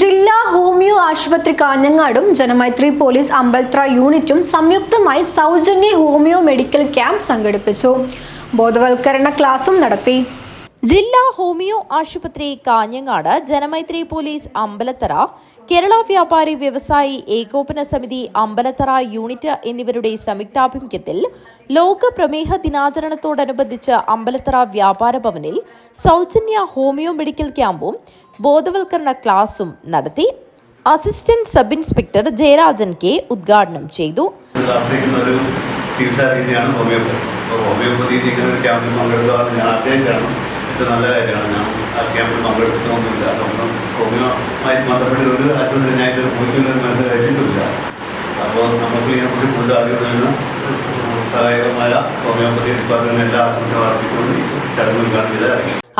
ജില്ലാ ഹോമിയോ ആശുപത്രി കാഞ്ഞങ്ങാടും ജനമൈത്രി പോലീസ് അമ്പൽത്ര യൂണിറ്റും സംയുക്തമായി സൗജന്യ ഹോമിയോ മെഡിക്കൽ ക്യാമ്പ് സംഘടിപ്പിച്ചു. ബോധവൽക്കരണ ക്ലാസും നടത്തി. ജില്ലാ ഹോമിയോ ആശുപത്രി കാഞ്ഞങ്ങാട് ജനമൈത്രി പോലീസ് അമ്പലത്തറ കേരള വ്യാപാരി വ്യവസായി ഏകോപന സമിതി അമ്പലത്തറ യൂണിറ്റ് എന്നിവരുടെ സംയുക്താഭിമുഖ്യത്തിൽ ലോക പ്രമേഹ ദിനാചരണത്തോടനുബന്ധിച്ച് അമ്പലത്തറ വ്യാപാര ഭവനിൽ സൗജന്യ ഹോമിയോ മെഡിക്കൽ ക്യാമ്പും ബോധവൽക്കരണ ക്ലാസും നടത്തി assistant sub inspector Jayarajan K ഉദ്ഘാടനം ചെയ്തു. ഹോമിയോപ്പതി. അപ്പോൾ നമുക്ക് ഇതിനെക്കുറിച്ച് കൂടുതൽ അറിയുന്നതിന് സഹായകമായ ഹോമിയോപ്പതി ഡിപ്പാർട്ട്മെന്റ് എല്ലാ ആശംസ അർപ്പിച്ചുകൊണ്ട് ചടങ്ങ്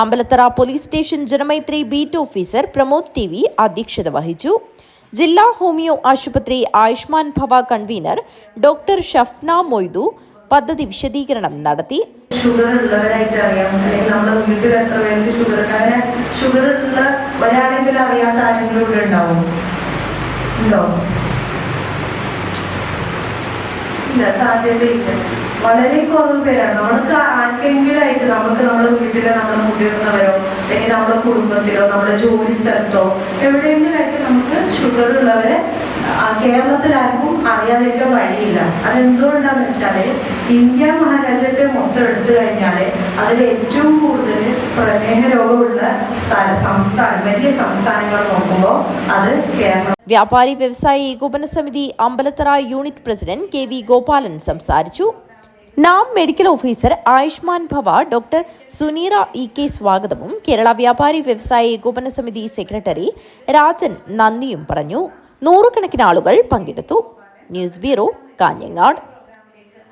Ambalathara police station Janamaithri beat officer Pramod T V അധ്യക്ഷത വഹിച്ചു. ജില്ലാ ഹോമിയോ ആശുപത്രി ആയുഷ്മാൻ ഭവ കൺവീനർ ഡോക്ടർ ഷഫ്ന മൊയ്തു പദ്ധതി വിശദീകരണം നടത്തി. ഷുഗർ ഉള്ളവരായിട്ട് അറിയാം. അല്ലെങ്കിൽ നമ്മുടെ വീട്ടിൽ എത്ര പേർക്ക് ഷുഗർ അങ്ങനെ ഷുഗർ ഉള്ള ഒരാളെങ്കിലും അറിയാത്ത ആരെങ്കിലും ഇവിടെ ഉണ്ടാവും. ഉണ്ടോ? ഇല്ല സാധ്യതയില്ല. വളരെ കുറവ് പേരാണ് നമ്മൾക്ക് ആർക്കെങ്കിലും ആയിട്ട് നമുക്ക് നമ്മുടെ വീട്ടിലോ നമ്മുടെ മുതിർന്നവരോ അല്ലെങ്കിൽ നമ്മുടെ കുടുംബത്തിലോ നമ്മുടെ ജോലി സ്ഥലത്തോ എവിടെയെങ്കിലും ആയിട്ട് നമുക്ക് ഷുഗർ ഉള്ളവരെ കേരളത്തിലാർക്കും അറിയാതിരിക്കാൻ വഴിയില്ല. അതെന്തുകൊണ്ടാന്ന് വെച്ചാൽ ഇന്ത്യ മഹാരാജ്യത്തെ മൊത്തം എടുത്തു കഴിഞ്ഞാൽ അതിൽ ഏറ്റവും കൂടുതൽ പ്രമേഹ രോഗമുള്ള സ്ഥല സംസ്ഥാനം വലിയ സംസ്ഥാനങ്ങൾ നോക്കുമ്പോൾ അത് കേരളം. വ്യാപാരി വ്യവസായി ഏകോപന സമിതി Ambalathara unit president K V Gopalan സംസാരിച്ചു. നാം മെഡിക്കൽ ഓഫീസർ ആയുഷ്മാൻ ഭവ ഡോക്ടർ സുനീറ ഇ കെ സ്വാഗതവും കേരള വ്യാപാരി വ്യവസായ ഏകോപന സമിതി സെക്രട്ടറി രാജൻ നന്ദിയും പറഞ്ഞു. നൂറുകണക്കിന് ആളുകൾ പങ്കെടുത്തു. News bureau Kanhangad.